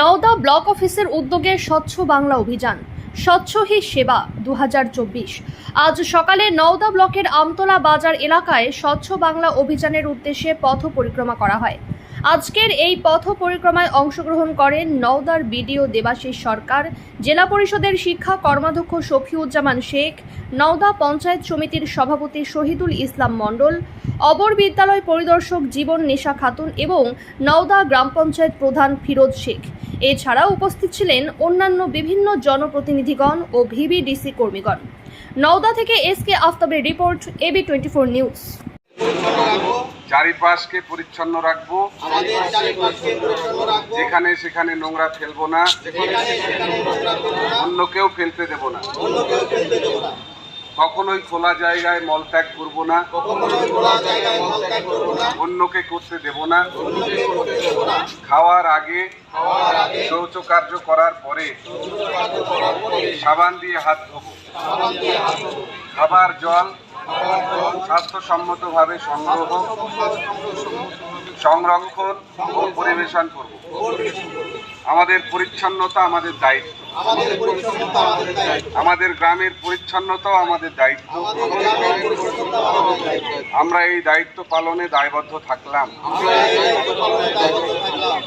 Nowda block অফিসের উদ্যোগে স্বচ্ছ বাংলা অভিযান, স্বচ্ছ হি সেবা দু হাজার চব্বিশ। আজ সকালে নওদা ব্লকের আমতলা বাজার এলাকায় স্বচ্ছ বাংলা অভিযানের উদ্দেশ্যে পথ পরিক্রমা করা হয়। আজকের এই পথ পরিক্রমায় অংশগ্রহণ করেন নওদার বিডিও দেবাশিস সরকার, জেলা পরিষদের শিক্ষা কর্মাধ্যক্ষ শফিউজ্জামান শেখ, নওদা পঞ্চায়েত সমিতির সভাপতি শহীদুল ইসলাম মণ্ডল, অবর বিদ্যালয় পরিদর্শক জীবন নেশা খাতুন এবং নওদা গ্রাম পঞ্চায়েত প্রধান ফিরোজ শেখ। এছাড়া উপস্থিত ছিলেন অন্যান্য বিভিন্ন জনপ্রতিনিধিগণ ও ভিভিডিসি কর্মীগণ। নওদা থেকে S K আফতাবের report AB twenty four news. চারিপাশকে পরিচ্ছন্ন রাখব। যেখানে সেখানে নোংরা ফেলব না। অন্য কেউ ফেলতে দেবো না। কখনোই খোলা জায়গায় মলত্যাগ করব না। কখনোই খোলা জায়গায় মলত্যাগ করব না। অন্যকে করতে দেবো না। খাওয়ার আগে শৌচ কার্য করার পরে সাবান দিয়ে হাত ধোবো। খাবার জল স্বাস্থ্যসম্মতভাবে সংগ্রহ সংরক্ষণ ও পরিবেশন করব। আমাদের পরিচ্ছন্নতা আমাদের দায়িত্ব। আমাদের পরিচ্ছন্নতা আমাদের দায়িত্ব। আমাদের গ্রামের পরিচ্ছন্নতাও আমাদের দায়িত্ব। পরিচ্ছন্নতা আমাদের দায়িত্ব। আমরা এই দায়িত্ব পালনে দায়বদ্ধ থাকলাম।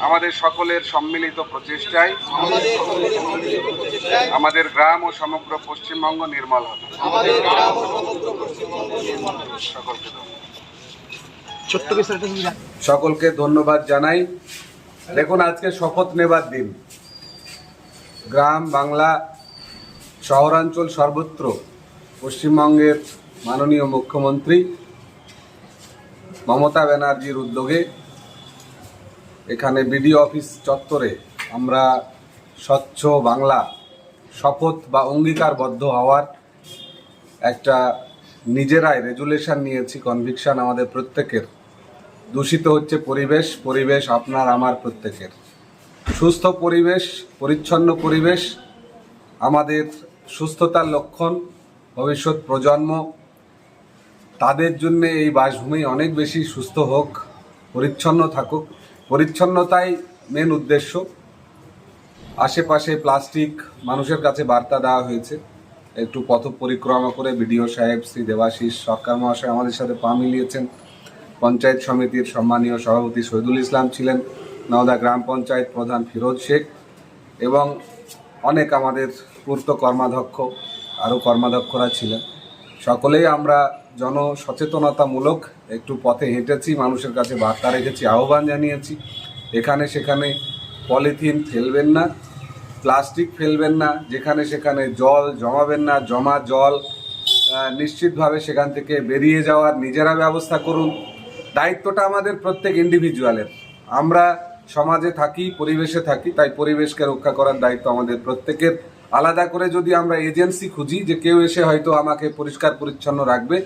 আমাদের সকলের সম্মিলিত প্রচেষ্টায় আমাদের গ্রাম ও সমগ্র পশ্চিমবঙ্গ নির্মল হবে। আমাদের গ্রাম ও সমগ্র পশ্চিমবঙ্গ নির্মল হবে। সকলকে ধন্যবাদ। সকলকে ধন্যবাদ জানাই। দেখুন আজকে শপথ নেবার দিন। গ্রাম, বাংলা, শহরাঞ্চল সর্বত্র পশ্চিমবঙ্গের মাননীয় মুখ্যমন্ত্রী মমতা ব্যানার্জির উদ্যোগে এখানে বিডিও অফিস চত্বরে আমরা স্বচ্ছ বাংলা, শপথ বা অঙ্গীকারবদ্ধ হওয়ার একটা নিজেরাই রেজুলেশন নিয়েছি কনভিকশন আমাদের প্রত্যেকের। দূষিত হচ্ছে পরিবেশ পরিবেশ আপনার, আমার প্রত্যেকের। সুস্থ পরিবেশ, পরিচ্ছন্ন পরিবেশ, আমাদের সুস্থতার লক্ষণ, ভবিষ্যৎ প্রজন্ম, তাদের জন্য এই বাসভূমি অনেক বেশি সুস্থ হোক, পরিচ্ছন্ন থাকুক। পরিচ্ছন্নতাই মেন উদ্দেশ্য। আশেপাশে প্লাস্টিক, মানুষের কাছে বার্তা দেওয়া হয়েছে। একটু পথ পরিক্রমা করে বিডিও সাহেব, শ্রী দেবাশিস, সরকার মহাশয় আমাদের সাথে পা মিলিয়েছেন। পঞ্চায়েত সমিতির সম্মানীয় সভাপতি শহীদুল ইসলাম ছিলেন। নওদা গ্রাম পঞ্চায়েত প্রধান ফিরোজ শেখ এবং অনেক আমাদের পূর্ত কর্মাধ্যক্ষ আরও কর্মাধ্যক্ষরা ছিলেন। সকলেই আমরা জনসচেতনতামূলক একটু পথে হেঁটেছি, মানুষের কাছে বার্তা রেখেছি, আহ্বান জানিয়েছি। এখানে সেখানে পলিথিন ফেলবেন না, প্লাস্টিক ফেলবেন না, যেখানে সেখানে জল জমাবেন না, জমা জল নিশ্চিতভাবে সেখান থেকে বেরিয়ে যাওয়ার নিজেরা ব্যবস্থা করুন। দায়িত্বটা আমাদের প্রত্যেক ইন্ডিভিজুয়ালের আমরা সমাজে থাকি, পরিবেশে থাকি, তাই পরিবেশকে রক্ষা করার দায়িত্ব আমাদের প্রত্যেকের। আলাদা করে যদি আমরা এজেন্সি খুঁজি যে কেউ এসে হয়তো আমাকে পরিষ্কার পরিচ্ছন্ন রাখবে,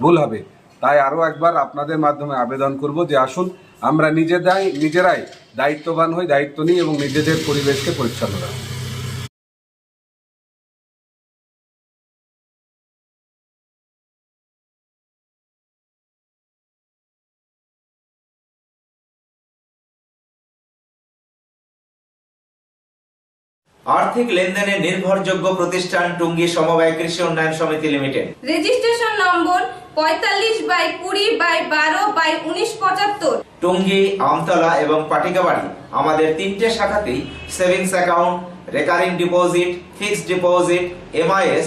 ভুল হবে। তাই আরও একবার আপনাদের মাধ্যমে আবেদন করব যে আসুন, আমরা নিজেরাই নিজেরাই দায়িত্ববান হই, দায়িত্ব নিই এবং নিজেদের পরিবেশকে পরিচ্ছন্ন রাখি। আর্থিক লেনদেনে নির্ভরযোগ্য প্রতিষ্ঠান টুঙ্গি সমবায় কৃষি উন্নয়ন সমিতি লিমিটেড। রেজিস্ট্রেশন নম্বর পঁয়তাল্লিশ বাই কুড়ি বাই বারো বাই উনিশ পঁচাত্তর। টুঙ্গি আমতলা এবং পাটিকাবাড়ি আমাদের তিনটে শাখাতেই savings account recurring deposit fixed deposit MIS